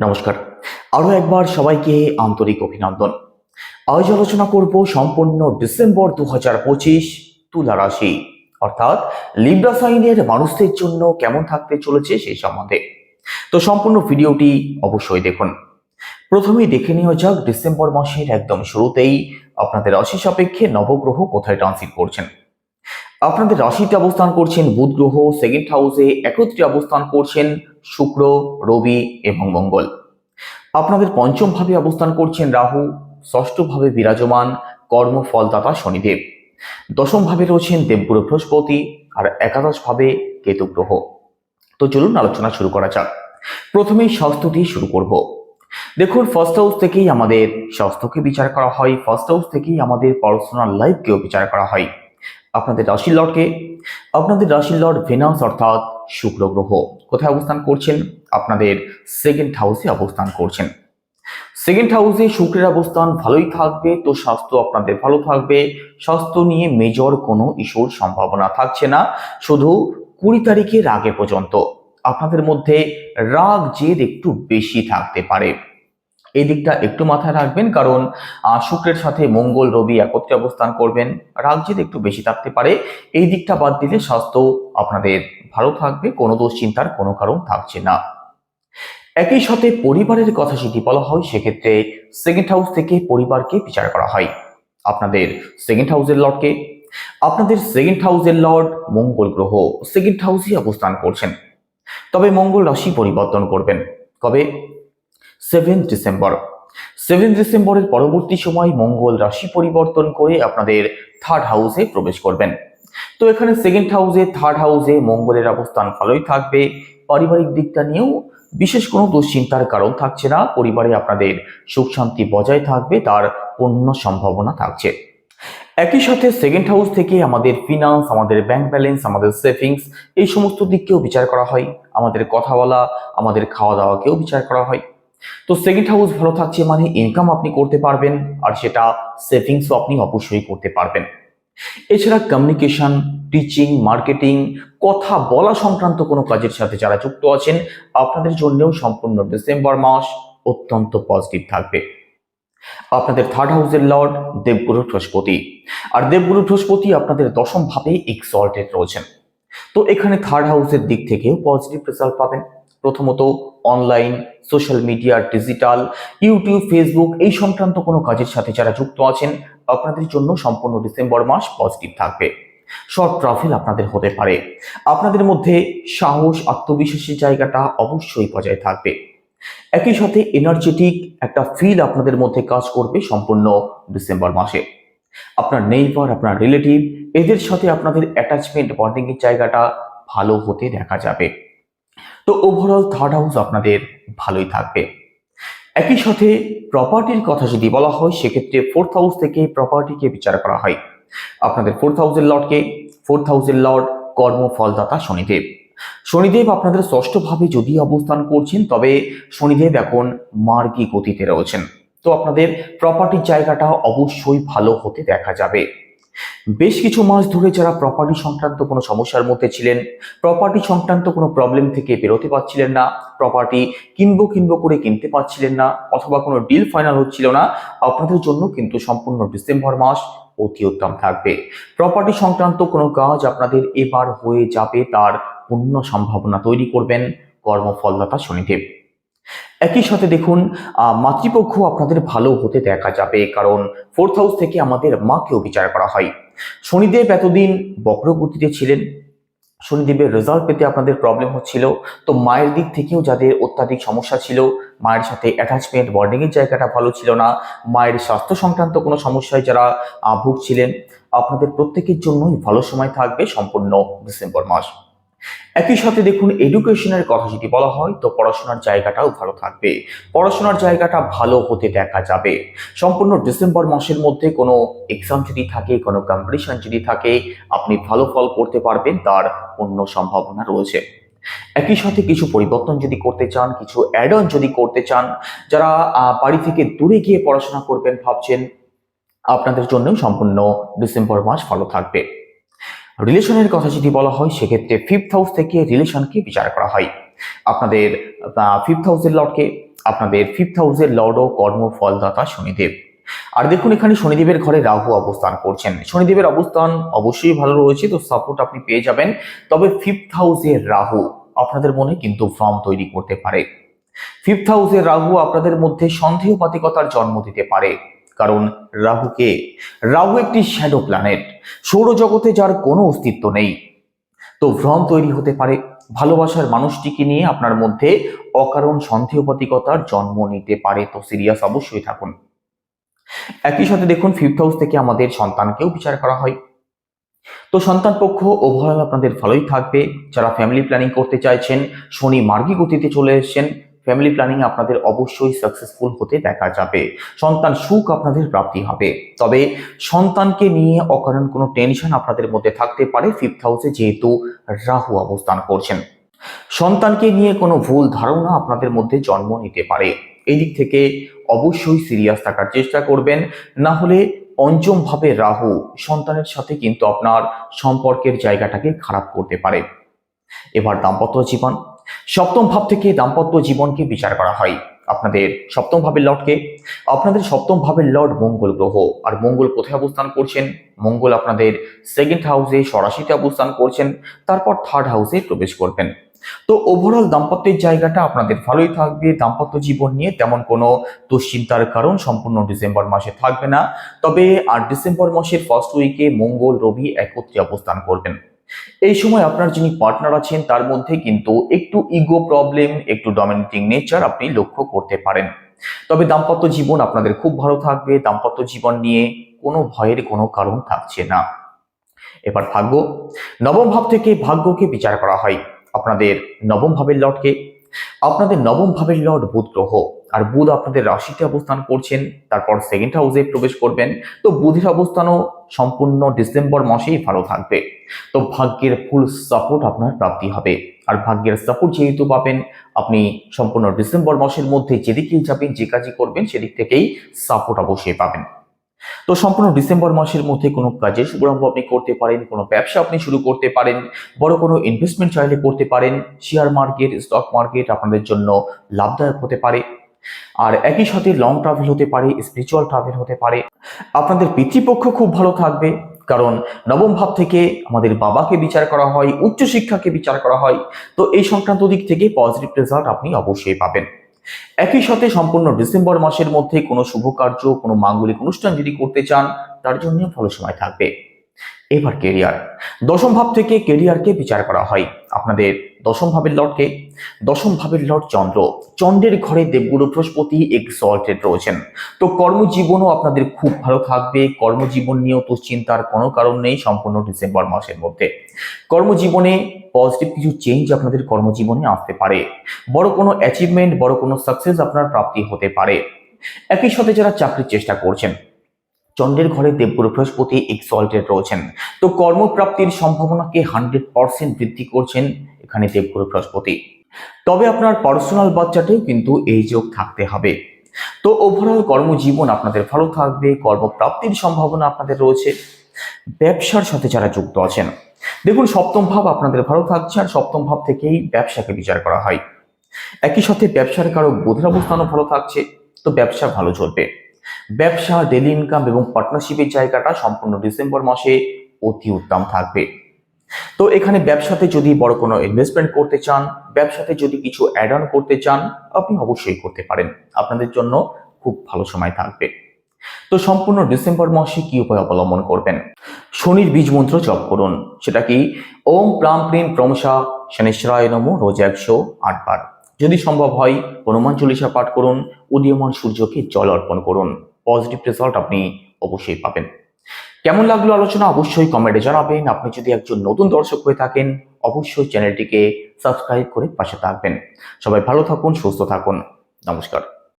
নমস্কার। আরও একবার সবাইকে আন্তরিক অভিনন্দন। আজ আলোচনা করব সম্পূর্ণ ডিসেম্বর দু হাজার পঁচিশ তুলা রাশি। অর্থাৎ লিব্রা সাইনের মানুষদের জন্য কেমন থাকতে চলেছে সেই সম্বন্ধে। তো সম্পূর্ণ ভিডিওটি অবশ্যই দেখুন। প্রথমেই দেখে নেওয়া যাক ডিসেম্বর মাসের একদম শুরুতেই আপনাদের রাশি সাপেক্ষে নবগ্রহ কোথায় ট্রানজিট করছেন। আপনাদের রাশিতে অবস্থান করছেন বুধ গ্রহ সেকেন্ড হাউসে একত্রে অবস্থান করছেন শুক্র, রবি এবং মঙ্গল। আপনাদের পঞ্চম ভাবে অবস্থান করছেন রাহু ষষ্ঠ ভাবে বিরাজমান কর্মফলদাতা শনিদেব। দশম ভাবে রয়েছেন দেবগুরু বৃহস্পতি আর একাদশ ভাবে কেতু গ্রহ। তো চলুন আলোচনা শুরু করা যাক। প্রথমেই স্বাস্থ্য দিয়ে শুরু করব। দেখুন ফার্স্ট হাউস থেকেই আমাদের স্বাস্থ্যকে বিচার করা হয় ফার্স্ট হাউস থেকেই আমাদের পার্সোনাল লাইফকেও বিচার করা হয়। আপনাদের রাশির লর্ডকে, আপনাদের রাশির লর্ড ভেনাস অর্থাৎ শুক্র গ্রহ। কোথায় অবস্থান করছেন? আপনাদের সেকেন্ড হাউসে অবস্থান করছেন। সেকেন্ড হাউসে শুক্রের অবস্থান ভালোই থাকবে, তো স্বাস্থ্য আপনাদের ভালো থাকবে। স্বাস্থ্য নিয়ে মেজর কোনো ইস্যুর সম্ভাবনা থাকছে না, শুধু কুড়ি তারিখের আগে পর্যন্ত। আপনাদের মধ্যে রাগ জেদ একটু বেশি থাকতে পারে। এই দিকটা একটু মাথায় রাখবেন, কারণ শুক্রের সাথে মঙ্গল, রবি একত্রে অবস্থান করবেন। জেদ একটু বেশি থাকতে পারে। এই দিকটা বাদ দিলে স্বাস্থ্য আপনাদের ভালো থাকবে, কোনো দুশ্চিন্তার কোনো কারণ থাকছে না। একই সাথে পরিবারের কথা যদি বলা হয়, সেক্ষেত্রে সেকেন্ড হাউস থেকে পরিবারকে বিচার করা হয়। আপনাদের সেকেন্ড হাউসের লর্ডকে আপনাদের সেকেন্ড হাউসের লর্ড মঙ্গল গ্রহ সেকেন্ড হাউসে অবস্থান করছেন। তবে মঙ্গল রাশি পরিবর্তন করবেন। কবে সেভেন ডিসেম্বর। সেভেন ডিসেম্বরের পরবর্তী সময় মঙ্গল রাশি পরিবর্তন করে আপনাদের থার্ড হাউসে প্রবেশ করবেন। তো এখানে সেকেন্ড হাউসে থার্ড হাউসে মঙ্গলের অবস্থান ভালোই থাকবে। পারিবারিক দিকটা নিয়েও বিশেষ কোনো দুশ্চিন্তার কারণ থাকছে না। পরিবারে আপনাদের সুখ শান্তি বজায় থাকবে, তার পূর্ণ সম্ভাবনা থাকছে। একই সাথে সেকেন্ড হাউস থেকে আমাদের ফিনান্স আমাদের ব্যাংক ব্যালেন্স আমাদের সেভিংস এই সমস্ত দিককেও বিচার করা হয়। আমাদের কথা বলা, আমাদের খাওয়া দাওয়াকেও বিচার করা হয়। তো সেকেন্ড হাউস ভালো থাকছে মানে ইনকাম আপনি করতে পারবেন, আর সেটা সেভিংসও আপনি অবশ্যই করতে পারবেন। এছাড়া কমিউনিকেশন টিচিং মার্কেটিং কথা বলা সংক্রান্ত কোনো কাজের সাথে যারা যুক্ত আছেন, আপনাদের জন্যও সম্পূর্ণ ডিসেম্বর মাস অত্যন্ত পজিটিভ থাকবে। আপনাদের থার্ড হাউসের লর্ড দেবগুরু বৃহস্পতি। আর দেবগুরু বৃহস্পতি আপনাদের দশম ভাবে এক্সল্টেড রয়েছেন। তো এখানে থার্ড হাউসের দিক থেকেও পজিটিভ রেজাল্ট পাবেন। প্রথমত online social media digital YouTube Facebook এই সংক্রান্ত কোনো কাজের সাথে যারা যুক্ত আছেন, আপনাদের জন্য সম্পূর্ণ ডিসেম্বর মাস পজিটিভ থাকবে। শর্ট ট্রাভেল আপনাদের হতে পারে। আপনাদের মধ্যে সাহস, আত্মবিশ্বাসের জায়গাটা অবশ্যই বজায় থাকবে। একই সাথে এনার্জেটিক একটা ফিল আপনাদের মধ্যে কাজ করবে সম্পূর্ণ ডিসেম্বর মাসে। আপনার নেইবার আপনার রিলেটিভ এদের সাথে আপনাদের অ্যাটাচমেন্ট বন্ডিং এর জায়গাটা ভালো হতে দেখা যাবে। তো ওভারঅল থার্ড হাউস আপনাদের ভালোই থাকবে। একই সাথে প্রপার্টির কথা যদি বলা হয়, সেক্ষেত্রে ফোর্থ হাউস থেকে প্রপার্টিকে বিচার করা হয়। আপনাদের ফোর্থ হাউসের লর্ডকে ফোর্থ হাউসের লর্ড কর্মফলদাতা শনিদেব। শনিদেব আপনাদের ষষ্ঠভাবে যদি অবস্থান করছেন, তবে শনিদেব এখন মার্গী গতিতে রয়েছেন। তো আপনাদের প্রপার্টির জায়গাটা অবশ্যই ভালো হতে দেখা যাবে। বেশ কিছু মাস ধরে যারা প্রপার্টি সংক্রান্ত কোনো সমস্যার মধ্যে ছিলেন প্রপার্টি সংক্রান্ত কোনো প্রবলেম থেকে বেরোতে পারছিলেন না প্রপার্টি কিনবো কিনবো করে কিনতে পারছিলেন না, অথবা কোনো ডিল ফাইনাল হচ্ছিল না, আপনাদের জন্য কিন্তু সম্পূর্ণ ডিসেম্বর মাস অতি উত্তম থাকবে। প্রপার্টি সংক্রান্ত কোনো কাজ আপনাদের এবার হয়ে যাবে তার পূর্ণ সম্ভাবনা তৈরি করবেন কর্মফলদাতা শনিদেব। একই সাথে দেখুন মাতৃপক্ষ আপনাদের ভালো হতে দেখা যাবে, কারণ ফোর্থ হাউস থেকে আমাদের মাকেও বিচার করা হয়। শনিদেব এতদিন বক্রগতিতে ছিলেন। শনিদেবের রেজাল্ট পেতে আপনাদের প্রবলেম হচ্ছিল। তো মায়ের দিক থেকেও যাদের অত্যাধিক সমস্যা ছিল, মায়ের সাথে অ্যাটাচমেন্ট বন্ডিং এর জায়গাটা ভালো ছিল না। মায়ের স্বাস্থ্য সংক্রান্ত কোনো সমস্যায় যারা ভুগছিলেন, আপনাদের প্রত্যেকের জন্যই ভালো সময় থাকবে সম্পূর্ণ ডিসেম্বর মাস। একই সাথে দেখুন এডুকেশনের কথা যদি বলা হয়, তো পড়াশোনার জায়গাটাও ভালো থাকবে। পড়াশোনার জায়গাটা ভালো হতে দেখা যাবে। সম্পূর্ণ ডিসেম্বর মাসের মধ্যে কোনো এক্সাম যদি থাকে, কোনো কম্পিটিশন যদি থাকে, আপনি ভালো ফল করতে পারবেন, তার অন্য সম্ভাবনা রয়েছে। একই সাথে কিছু পরিবর্তন যদি করতে চান, কিছু অ্যাড অন যদি করতে চান, যারা বাড়ি থেকে দূরে গিয়ে পড়াশোনা করবেন, ভাবছেন, আপনাদের জন্যও সম্পূর্ণ ডিসেম্বর মাস ভালো থাকবে। রিলেশনের কথা যদি বলা হয়, সেক্ষেত্রে ফিফথ হাউস থেকে রিলেশনকে বিচার করা হয়। আপনাদের ফিফথ হাউসের লর্ডকে আপনাদের ফিফথ হাউসের লর্ড ও কর্ম ফলদাতা শনিদেব। আর দেখুন, এখানে শনিদেবের ঘরে রাহু অবস্থান করছেন। শনিদেবের অবস্থান অবশ্যই ভালো রয়েছে, তো সাপোর্ট আপনি পেয়ে যাবেন। তবে ফিফথ হাউসের রাহু আপনাদের মনে কিন্তু ভ্রম তৈরি করতে পারে। ফিফথ হাউসের রাহু আপনাদের মধ্যে সন্দেহপাতিকতার জন্ম দিতে পারে। কারণ রাহুকে, রাহু একটি শ্যাডো প্ল্যানেট সৌরজগতে যার কোনো অস্তিত্ব নেই। তো ভ্রম তৈরি হতে পারে ভালোবাসার মানুষটিকে নিয়ে আপনার মধ্যে অকারণ সন্দেহপাতিকতার জন্ম নিতে পারে। তো সিরিয়াস অবশ্যই থাকুন। একই সাথে দেখুন ফিফথ হাউস থেকে আমাদের সন্তানকেও বিচার করা হয়। তো সন্তান পক্ষ ওভারঅল আপনাদের ভালোই থাকবে। যারা ফ্যামিলি প্ল্যানিং করতে চাইছেন, শনি মার্গী গতিতে চলে এসেছেন ফ্যামিলি প্ল্যানিং আপনাদের অবশ্যই সাকসেসফুল হতে দেখা যাবে। সন্তান সুখ আপনাদের প্রাপ্তি হবে। তবে সন্তানকে নিয়ে অকারণ কোনো টেনশন আপনাদের মধ্যে থাকতে পারে। ফিফথ হাউসে যেহেতু রাহু অবস্থান করছেন। সন্তানকে নিয়ে কোনো ভুল ধারণা আপনাদের মধ্যে জন্ম নিতে পারে। এই দিক থেকে অবশ্যই সিরিয়াস থাকার চেষ্টা করবেন। না হলে পঞ্চম ভাবে রাহু সন্তানের সাথে কিন্তু আপনার সম্পর্কের জায়গাটাকে খারাপ করতে পারে। এবার দাম্পত্য জীবন। সপ্তম ভাব থেকে দাম্পত্য জীবনকে বিচার করা হয়। আপনাদের সপ্তম ভাবের লর্ডকে? আপনাদের সপ্তম ভাবের লর্ড মঙ্গল গ্রহ। আর মঙ্গল কোথায় অবস্থান করছেন? মঙ্গল আপনাদের সেকেন্ড হাউসে সরাসিতে অবস্থান করছেন, তারপর থার্ড হাউসে প্রবেশ করবেন। তো ওভারঅল দাম্পত্যের জায়গাটা আপনাদের ভালোই থাকবে। দাম্পত্য জীবন নিয়ে তেমন কোনো দুশ্চিন্তার কারণ সম্পূর্ণ ডিসেম্বর মাসে থাকবে না। তবে আর ডিসেম্বর মাসের ফার্স্ট উইকে মঙ্গল, রবি একত্রে অবস্থান করবেন। এই সময় আপনার যিনি পার্টনার আছেন, তার মধ্যে কিন্তু একটু ইগো প্রবলেম একটু ডমিনেটিং নেচার আপনি লক্ষ্য করতে পারেন। তবে দাম্পত্য জীবন আপনাদের খুব ভালো থাকবে, দাম্পত্য জীবন নিয়ে কোনো ভয়ের কোনো কারণ থাকছে না। এবার ভাগ্য। নবম ভাব থেকে ভাগ্যকে বিচার করা হয়। আপনাদের নবম ভাবের লটকে আপনাদের নবম ভাবের লর্ড বুধ গ্রহ। আর বুধ আপনাদের রাশিতে অবস্থান করছেন, তারপর সেকেন্ড হাউসে প্রবেশ করবেন। তো বুধের অবস্থানও সম্পূর্ণ ডিসেম্বর মাসেই ভালো থাকবে। তো ভাগ্যের ফুল সাপোর্ট আপনার প্রাপ্তি হবে। আর ভাগ্যের সাপোর্ট যেহেতু পাবেন, আপনি সম্পূর্ণ ডিসেম্বর মাসের মধ্যে যেদিকেই যাবেন, যে কাজই করবেন, সেদিক থেকেই সাপোর্ট অবশ্যই পাবেন। তো সম্পূর্ণ ডিসেম্বর মাসের মধ্যে কোনো কাজের শুভারম্ভ আপনি করতে পারেন, কোনো ব্যবসা আপনি শুরু করতে পারেন, বড় কোনো ইনভেস্টমেন্ট চাইলে করতে পারেন শেয়ার মার্কেট স্টক মার্কেট আপনাদের জন্য লাভদায়ক হতে পারে। আর একই সাথে লং ট্রাভেল হতে পারে স্পিরিচুয়াল ট্রাভেল হতে পারে। আপনাদের পিতৃপক্ষ খুব ভালো থাকবে, কারণ নবম ভাব থেকে আমাদের বাবাকে বিচার করা হয় উচ্চশিক্ষাকে বিচার করা হয়। তো এই সংক্রান্ত দিক থেকে পজিটিভ রেজাল্ট আপনি অবশ্যই পাবেন। একই সাথে সম্পূর্ণ ডিসেম্বর মাসের মধ্যে কোনো শুভ কার্য, কোনো মাঙ্গলিক অনুষ্ঠান যদি করতে চান, তার জন্য ভালো সময় থাকবে। এবার কেরিয়ার দশম ভাব থেকে কেরিয়ারকে বিচার করা হয়। আপনাদের দশম ভাবের লর্ডকে দশম ভাবের লর্ড চন্দ্র, চন্দ্রের ঘরে দেবগুরু বৃহস্পতি এক্সল্টেড রয়েছেন। তো কর্মজীবনও আপনাদের খুব ভালো থাকবে। কর্মজীবন নিয়েও দুশ্চিন্তার কোনো কারণ নেই সম্পূর্ণ ডিসেম্বর মাসের মধ্যে। কর্মজীবনে পজিটিভ কিছু চেঞ্জ আপনাদের কর্মজীবনে আসতে পারে। বড় কোনো অ্যাচিভমেন্ট বড় কোনো সাকসেস আপনার প্রাপ্তি হতে পারে। একই সাথে যারা চাকরির চেষ্টা করছেন, চন্দ্রের ঘরে দেবগুরু বৃহস্পতি এক্সল্টেড রয়েছেন। তো কর্মপ্রাপ্তির সম্ভাবনাকে হান্ড্রেড পার্সেন্ট বৃদ্ধি করছেন এখানে দেবগুরু বৃহস্পতি। তবে আপনার পার্সোনাল বাচ্চাতেও কিন্তু এই যোগ থাকতে হবে। তো ওভারঅল কর্মজীবন আপনাদের ভালো থাকবে, কর্মপ্রাপ্তির সম্ভাবনা আপনাদের রয়েছে। ব্যবসার সাথে যারা যুক্ত আছেন, দেখুন সপ্তম ভাব আপনাদের ভালো থাকছে আর সপ্তম ভাব থেকেই ব্যবসাকে বিচার করা হয়। একই সাথে ব্যবসার কারও বোধের অবস্থানও ভালো থাকছে, তো ব্যবসা ভালো চলবে। ব্যবসা ডেলি ইনকাম এবং পার্টনারশিপের জায়গাটা সম্পূর্ণ ডিসেম্বর মাসে অতি উত্তম থাকবে। তো এখানে ব্যবসাতে যদি বড় কোনো ইনভেস্টমেন্ট করতে চান, ব্যবসাতে যদি কিছু অ্যাড অন করতে চান, আপনি অবশ্যই করতে পারেন। আপনাদের জন্য খুব ভালো সময় থাকবে। তো সম্পূর্ণ ডিসেম্বর মাসে কি উপায় অবলম্বন করবেন? শনির বীজ মন্ত্র জপ করুন। সেটা কি? ওম প্রাম প্রেম প্রমশা শনেশ্বরায় নম, রোজ একশো আটবার যদি সম্ভব হয়, হনুমান চল্লিশা পাঠ করুন, উদীয়মান সূর্যকে জল অর্পণ করুন। পজিটিভ রেজাল্ট আপনি অবশ্যই পাবেন। কেমন লাগল আলোচনা অবশ্যই কমেন্টে জানাবেন। আপনি যদি একজন নতুন দর্শক হয়ে থাকেন, অবশ্যই চ্যানেলটিকে সাবস্ক্রাইব করে পাশে থাকবেন। সবাই ভালো থাকুন, সুস্থ থাকুন। নমস্কার।